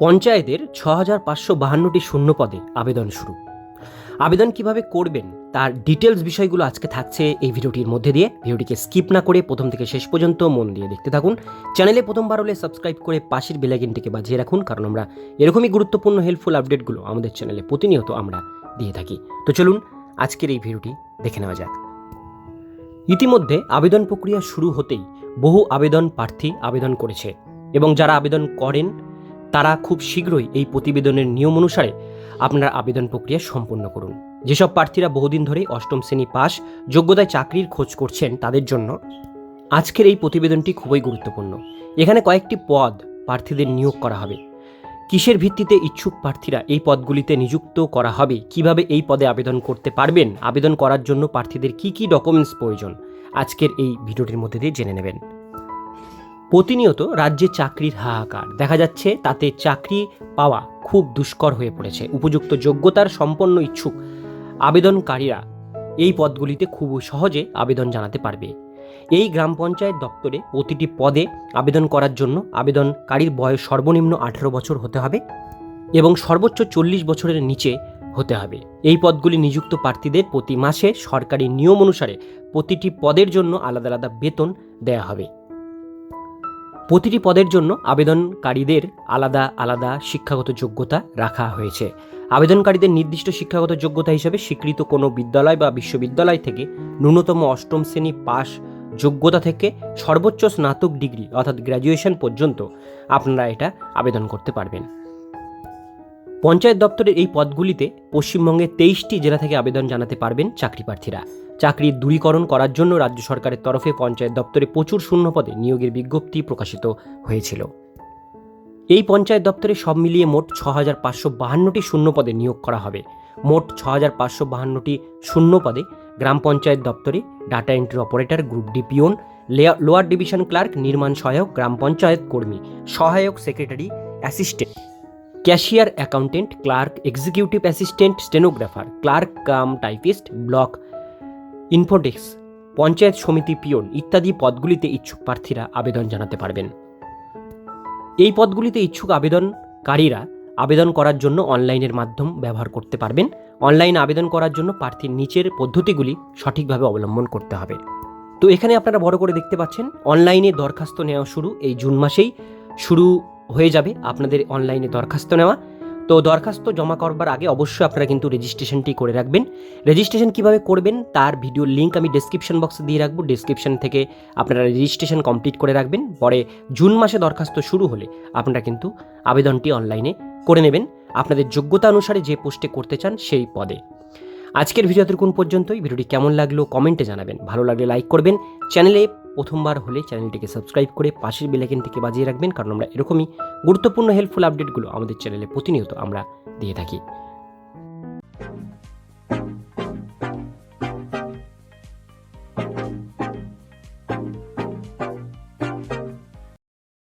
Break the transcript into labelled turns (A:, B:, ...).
A: পঞ্চায়েতের ছ হাজার পাঁচশো বাহান্নটি শূন্য পদে আবেদন শুরু। আবেদন কীভাবে করবেন তার ডিটেলস বিষয়গুলো আজকে থাকছে এই ভিডিওটির মধ্যে দিয়ে। ভিডিওটিকে স্কিপ না করে প্রথম থেকে শেষ পর্যন্ত মন দিয়ে দেখতে থাকুন। চ্যানেলে প্রথমবার হলে সাবস্ক্রাইব করে পাশের বেলাইকিনটিকে বাজিয়ে রাখুন, কারণ আমরা এরকমই গুরুত্বপূর্ণ হেল্পফুল আপডেটগুলো আমাদের চ্যানেলে প্রতিনিয়ত আমরা দিয়ে থাকি। তো চলুন আজকের এই ভিডিওটি দেখে নেওয়া যাক। ইতিমধ্যে আবেদন প্রক্রিয়া শুরু হতেই বহু আবেদন প্রার্থী আবেদন করেছে এবং যারা আবেদন করেন তারা খুব শীঘ্রই এই প্রতিবেদনের নিয়ম অনুসারে আপনার আবেদন প্রক্রিয়া সম্পন্ন করুন। যেসব প্রার্থীরা বহুদিন ধরেই অষ্টম শ্রেণি পাস, যোগ্যতায় চাকরির খোঁজ করছেন তাদের জন্য আজকের এই প্রতিবেদনটি খুবই গুরুত্বপূর্ণ। এখানে কয়েকটি পদ প্রার্থীদের নিয়োগ করা হবে। কিসের ভিত্তিতে ইচ্ছুক প্রার্থীরা এই পদগুলিতে নিযুক্ত করা হবে? কীভাবে এই পদে আবেদন করতে পারবেন? আবেদন করার জন্য প্রার্থীদের কি কি ডকুমেন্টস প্রয়োজন? আজকের এই ভিডিওটির মধ্যে দিয়ে জেনে নেবেন। প্রতিনিয়ত রাজ্যে চাকরির হাহাকার। দেখা যাচ্ছে তাতে চাকরি পাওয়া খুব দুষ্কর হয়ে পড়েছে। উপযুক্ত যোগ্যতার সম্পন্ন ইচ্ছুক আবেদনকারীরা এই পদগুলিতে খুব সহজে আবেদন জানাতে পারবে। এই গ্রাম পঞ্চায়েত দপ্তরে প্রতিটি পদে আবেদন করার জন্য আবেদনকারীর বয়স সর্বনিম্ন আঠেরো বছর হতে হবে এবং সর্বোচ্চ চল্লিশ বছরের নিচে হতে হবে। এই পদগুলি নিযুক্ত প্রার্থীদের প্রতি মাসে সরকারি নিয়ম অনুসারে প্রতিটি পদের জন্য আলাদা আলাদা বেতন দেয়া হবে। প্রতিটি পদের জন্য আবেদনকারীদের আলাদা আলাদা শিক্ষাগত যোগ্যতা রাখা হয়েছে। আবেদনকারীদের নির্দিষ্ট শিক্ষাগত যোগ্যতা হিসেবে স্বীকৃত কোনো বিদ্যালয় বা বিশ্ববিদ্যালয় থেকে ন্যূনতম অষ্টম শ্রেণি পাস যোগ্যতা থেকে সর্বোচ্চ স্নাতক ডিগ্রি অর্থাৎ গ্র্যাজুয়েশন পর্যন্ত আপনারা এটা আবেদন করতে পারবেন। পঞ্চায়েত দপ্তরের এই পদগুলিতে পশ্চিমবঙ্গের তেইশটি জেলা থেকে আবেদন জানাতে পারবেন চাকরি প্রার্থীরা চাকরির দূরীকরণ করার জন্য রাজ্য সরকারের তরফে পঞ্চায়েত দপ্তরে প্রচুর শূন্য পদে নিয়োগের বিজ্ঞপ্তি প্রকাশিত হয়েছিল। এই পঞ্চায়েত দপ্তরে সব মিলিয়ে মোট ছ হাজার পাঁচশো বাহান্নটি শূন্য পদে নিয়োগ করা হবে। মোট ছ হাজার পাঁচশো বাহান্নটি শূন্য পদে গ্রাম পঞ্চায়েত দপ্তরে data entry operator, group D peon lower division clerk, নির্মাণ সহায়ক, গ্রাম পঞ্চায়েত কর্মী, সহায়ক secretary, assistant, cashier accountant, clerk, executive assistant, stenographer, clerk, cum typist, block ইনফোডেক্স, panchayat সমিতি পিয়ন ইত্যাদি পদগুলিতে ইচ্ছুক প্রার্থীরা আবেদন জানাতে পারবেন। এই পদগুলিতে ইচ্ছুক আবেদনকারীরা আবেদন করার জন্য অনলাইনের মাধ্যম ব্যবহার করতে পারবেন। অনলাইনে আবেদন করার জন্য প্রার্থীর নিচের পদ্ধতিগুলি সঠিকভাবে অবলম্বন করতে হবে। তো এখানে আপনারা বড় করে দেখতে পাচ্ছেন, অনলাইনে দরখাস্ত নেওয়া শুরু এই জুন মাসেই শুরু হয়ে যাবে। আপনাদের অনলাইনে দরখাস্ত নেওয়া। তো দরখাস্ত জমা করবার আগে অবশ্যই আপনারা কিন্তু রেজিস্ট্রেশনটি করে রাখবেন। রেজিস্ট্রেশন কীভাবে করবেন তার ভিডিওর লিঙ্ক আমি ডেসক্রিপশন বক্সে দিয়ে রাখব। ডেসক্রিপশন থেকে আপনারা রেজিস্ট্রেশন কমপ্লিট করে রাখবেন। পরে জুন মাসে দরখাস্ত শুরু হলে আপনারা কিন্তু আবেদনটি অনলাইনে করে নেবেন। আপনাদের যোগ্যতা অনুসারে যে পোস্টে করতে চান সেই পদে। আজকের ভিডিও কোন পর্যন্তই। ভিডিওটি কেমন লাগল কমেন্টে জানাবেন। ভালো লাগলে লাইক করবেন। চ্যানেলে প্রথমবার হলে চ্যানেলটিকে সাবস্ক্রাইব করে পাশের বেলাইকেনটিকে বাজিয়ে রাখবেন, কারণ আমরা এরকমই গুরুত্বপূর্ণ হেল্পফুল আপডেটগুলো আমাদের চ্যানেলে প্রতিনিয়ত আমরা দিয়ে থাকি।